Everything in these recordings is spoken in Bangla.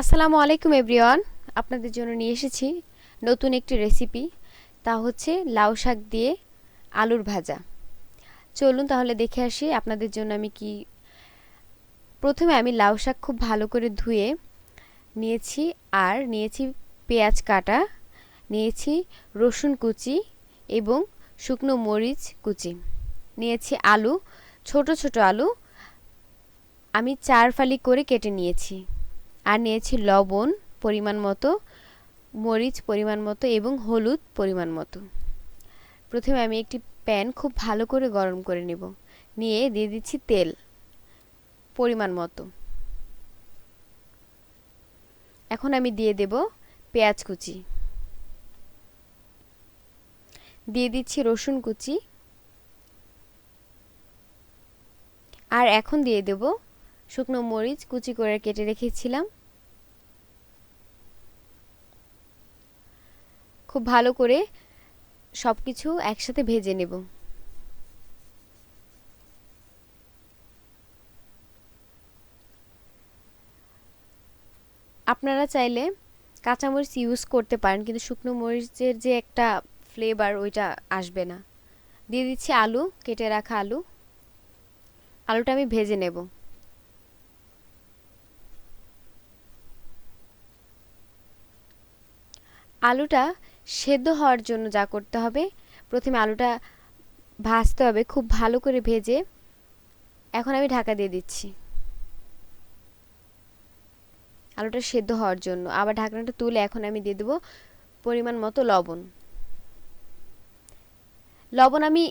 আসসালামু আলাইকুম, এভরিওয়ান। আপনাদের জন্য নিয়ে এসেছি নতুন একটি রেসিপি। তা হচ্ছে লাউ শাক দিয়ে আলুর ভাজা। চলুন তাহলে দেখে আসি আপনাদের জন্য আমি কি প্রথমে আমি লাউ শাক খুব ভালো করে ধুয়ে নিয়েছি, আর নিয়েছি পেঁয়াজ কাটা, নিয়েছি রসুন কুচি এবং শুকনো মরিচ কুচি। নিয়েছি আলু, ছোট ছোট আলু। আমি চার ফালি করে কেটে নিয়েছি। আর নিয়েছি লবণ পরিমাণ মতো, মরিচ পরিমাণ মতো এবং হলুদ পরিমাণ মতো। প্রথমে আমি একটি প্যান খুব ভালো করে গরম করে নেব। নিয়ে দিয়ে দিচ্ছি তেল পরিমাণ মতো। এখন আমি দিয়ে দেব পেঁয়াজ কুচি। দিয়ে দিচ্ছি রসুন কুচি। আর এখন দিয়ে দেব শুকনো মরিচ কুচি করে কেটে রেখেছিলাম। খুব ভালো করে সব কিছু একসাথে ভেজে নেব। আপনারা চাইলে কাঁচামরিচ ইউজ করতে পারেন, কিন্তু শুকনো মরিচের যে একটা ফ্লেভার ওইটা আসবে না। দিয়ে দিচ্ছি আলু, কেটে রাখা আলু। আলুটা আমি ভেজে নেব। আলুটা সেদ্ধ হওয়ার জন্য যা করতে হবে, প্রথমে আলুটা ভাজতে হবে খুব ভালো করে ভেজে। এখন আমি ঢাকা দিয়ে দিচ্ছি। আলুটা সেদ্ধ হওয়ার জন্য। আবার ঢাকনাটা তুলে এখন আমি দিয়ে দেবো পরিমাণ মতো লবণ। লবণ আমি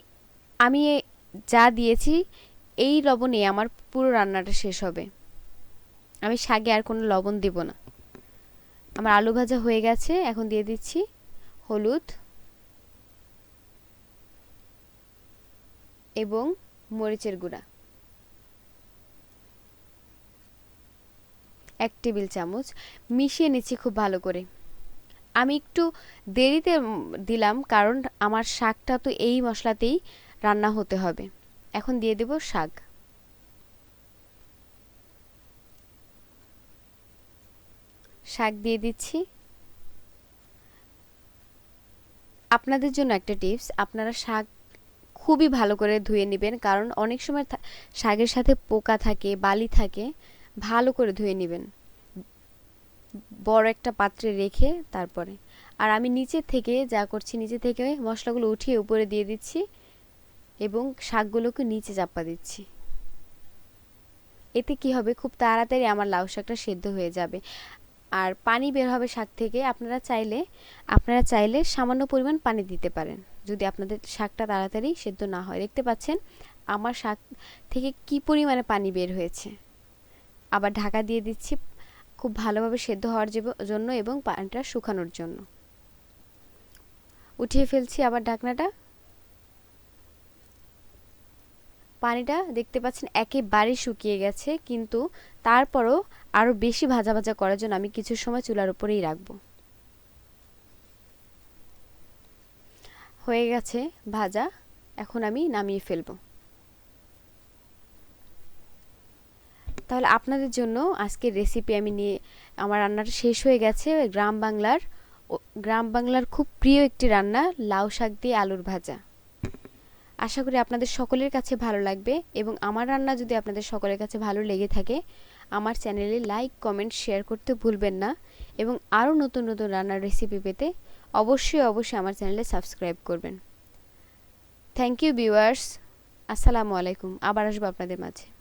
আমি যা দিয়েছি, এই লবণে আমার পুরো রান্নাটা শেষ হবে। আমি শাকে আর কোনো লবণ দেব না। আমার আলু ভাজা হয়ে গেছে, এখন দিয়ে দিচ্ছি। হলুদ এবং মরিচের গুঁড়া। এক টেবিল চামচ। মিশিয়ে নিচ্ছি খুব ভালো করে। আমি একটু দেরিতে দিলাম কারণ আমার শাকটা তো এই মশলাতেই রান্না হতে হবে। এখন দিয়ে দেব শাক। শাক দিয়ে দিচ্ছি। আপনাদের জন্য একটা টিপস, আপনারা শাক খুবই ভালো করে ধুয়ে নেবেন, কারণ অনেক সময় শাকের সাথে পোকা থাকে, বালি থাকে, ভালো করে ধুয়ে নেবেন। বড় একটা পাত্রে রেখে তারপরে। আর আমি নিচে থেকে যা করছি, নিচে থেকে মশলাগুলো উঠিয়ে উপরে দিয়ে দিচ্ছি এবং শাকগুলোকে নিচে চাপা দিচ্ছি। এতে কি হবে? খুব তাড়াতাড়ি আমার লাউ শাকটা সেদ্ধ হয়ে যাবে। আর পানি বের হবে শাক থেকে, আপনারা চাইলে আপনারা চাইলে সামান্য পরিমাণ পানি দিতে পারেন। যদি আপনাদের শাকটা তাড়াতাড়ি সেদ্ধ না হয়। দেখতে পাচ্ছেন আমার শাক থেকে কি পরিমাণে পানি বের হয়েছে। আবার ঢাকা দিয়ে দিচ্ছি খুব ভালোভাবে সেদ্ধ হওয়ার জন্য এবং পানিটা শুকানোর জন্য। উঠিয়ে ফেলছি আবার ঢাকনাটা। পানিটা দেখতে পাচ্ছেন একেবারে শুকিয়ে গেছে, কিন্তু তারপরও আরও বেশি ভাজা ভাজা করার জন্য আমি কিছু সময় চুলার উপরেই রাখব। হয়ে গেছে ভাজা, এখন আমি নামিয়ে ফেলব। তাহলে আপনাদের জন্য আজকের রেসিপি আমি নিয়ে, আমার রান্নাটা শেষ হয়ে গেছে গ্রাম বাংলার গ্রাম বাংলার খুব প্রিয় একটি রান্না, লাউ শাক দিয়ে আলুর ভাজা। আশা করি আপনাদের সকলের কাছে ভালো লাগবে এবং আমার রান্না যদি আপনাদের সকলের কাছে ভালো লেগে থাকে, আমার চ্যানেলে লাইক, কমেন্ট, শেয়ার করতে ভুলবেন না এবং আরও নতুন নতুন রান্নার রেসিপি পেতে অবশ্যই অবশ্যই আমার চ্যানেলে সাবস্ক্রাইব করবেন। থ্যাংক ইউ ভিউয়ার্স আসসালামু আলাইকুম। আবার আসব আপনাদের মাঝে।